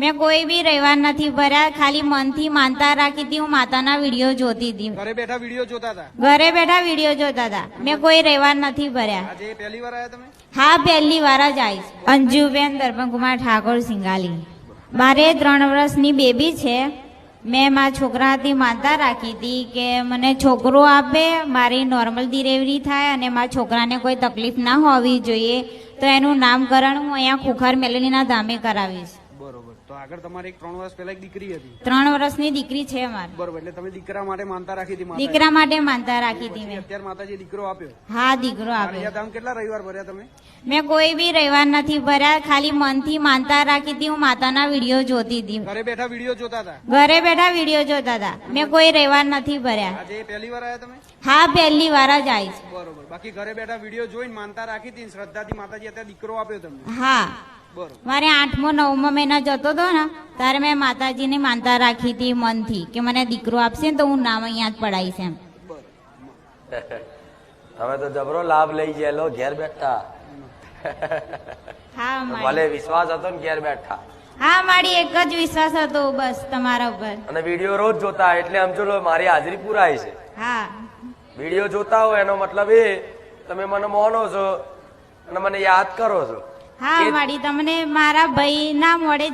મેં કોઈ બી રવિવાર નથી ભર્યા ખાલી મનથી માનતા રાખી હતી હું માતાના વીડિયો જોતી હતી. ઘરે બેઠા વીડિયો જોતા હતા? ઘરે બેઠા વીડિયો જોતા હતા. મેં કોઈ રવિવાર નથી ભર્યા. આજે પહેલી વાર આવ્યા તમે? હા પહેલી વાર જ આવીશ. અંજુબેન દર્પણકુમાર ઠાકોર સિંગાલી. મારે ત્રણ વર્ષની બેબી છે. મેં મારા છોકરાથી માનતા રાખી હતી કે મને છોકરો આપે મારી નોર્મલ ડિલિવરી થાય અને મારા છોકરાને કોઈ તકલીફ ના હોવી જોઈએ તો એનું નામકરણ હું અહીંયા ખુખાર મેલડીના ધામે કરાવીશ. તો આગળ તમારે એક ત્રણ વર્ષ પહેલા એક દીકરી હતી. ત્રણ વર્ષની દીકરી છે અમારે. બરોબર એટલે તમે દીકરા માટે માનતા રાખી હતી. દીકરા માટે માનતા રાખી હતી મેં. અત્યારે માતાજી દીકરો આપ્યો? હા દીકરો ધામ કેટલા રવિવાર ભર્યા તમે? મેં કોઈ બી રવિવાર નથી ભર્યા ખાલી મનથી માનતા રાખી હતી હું માતાના વીડિયો જોતી હતી. ઘરે બેઠા વીડિયો જોતા હતા? ઘરે બેઠા વીડિયો જોતા હતા. મેં કોઈ રવિવાર નથી ભર્યા. આજે પહેલી વાર આવ્યા તમે? હા પહેલી વાર જ આવીશ બરોબર બાકી ઘરે બેઠા વીડિયો જોઈને માનતા રાખી હતી ને શ્રદ્ધાથી માતાજી અત્યારે દીકરો આપ્યો તમને? હા. મારે આઠમો નવમો મહિના જતો હતો ને ત્યારે મેં માતાજીને માનતા રાખી હતી મનથી કે મને દીકરો આપશે ને તો હું નામ અહીંયા જ પડાવીશ એમ. તમે તો જબરો લાભ લઈ ગયેલો ઘેર બેઠા. હા ભલે વિશ્વાસ હતો ને ઘેર બેઠા. હા મારી એક જ વિશ્વાસ હતો બસ તમારા ઉપર. અને વીડિયો રોજ જોતા એટલે આમ લો મારી હાજરી પુરાય છે. હા. વીડિયો જોતા હોય એનો મતલબ એ તમે મને મોનો છો અને મને યાદ કરો છો. હા મારી તમને મારા ભાઈ ના મોડે